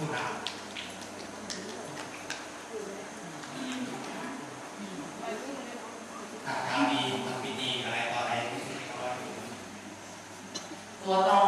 ผู้นำทำดีทำดีอะไรต่ออะไรตัวเรา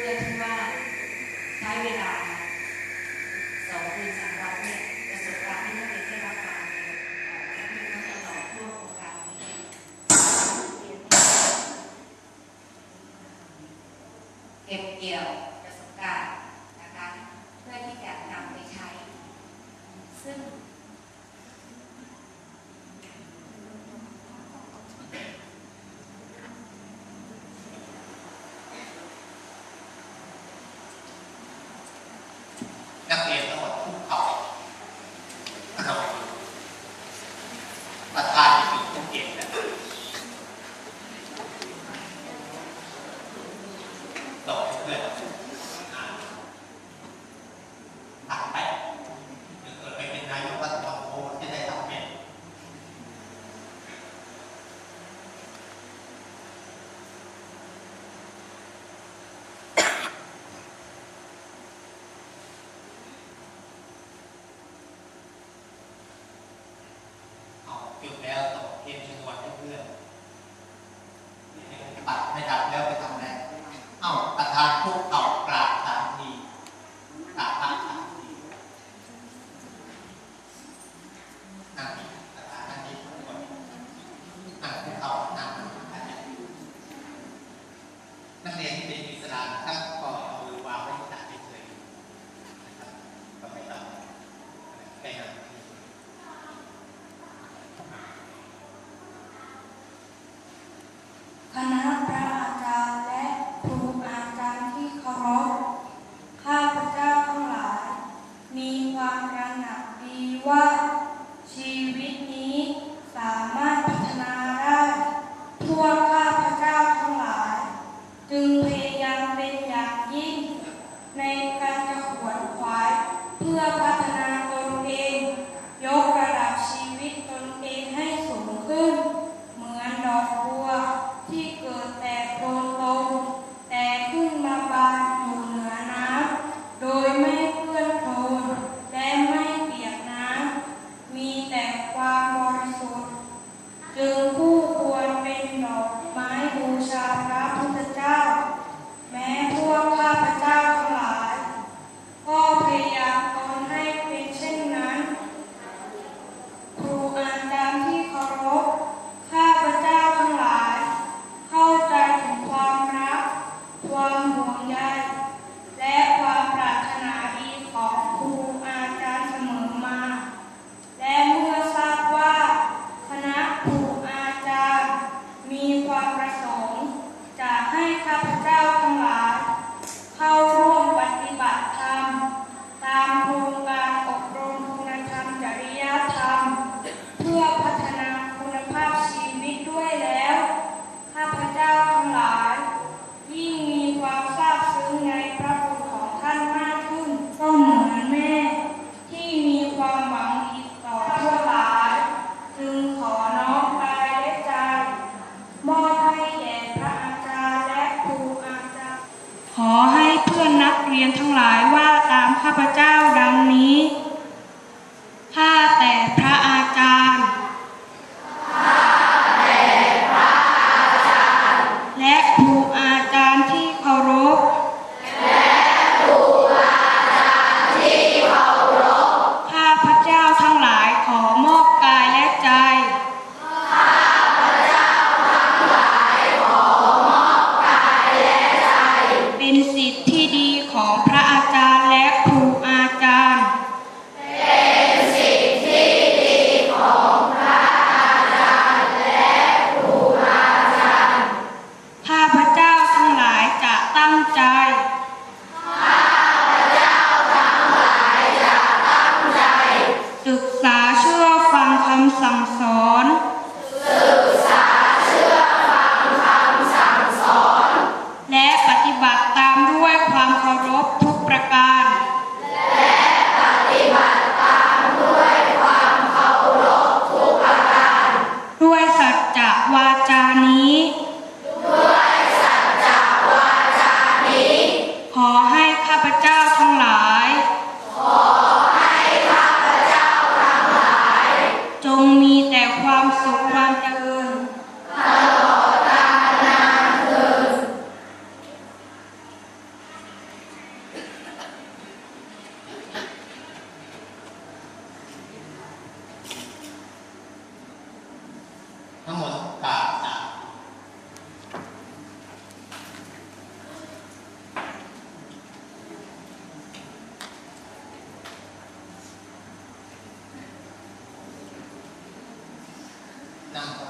พื่อที่ว่าใช้เวลาสองคืนสามวันเนี่ยประสบการณ์ที่นักเรียนได้รับมาเนี่ยนักเรียนาทั่อร่วมโครงการนี้เก็บเกี่ยวประสบการณ์นะคะเพื่อที่จะนำไปใช้ ซึ่ง Плохо. สุขความเจริ Nampo.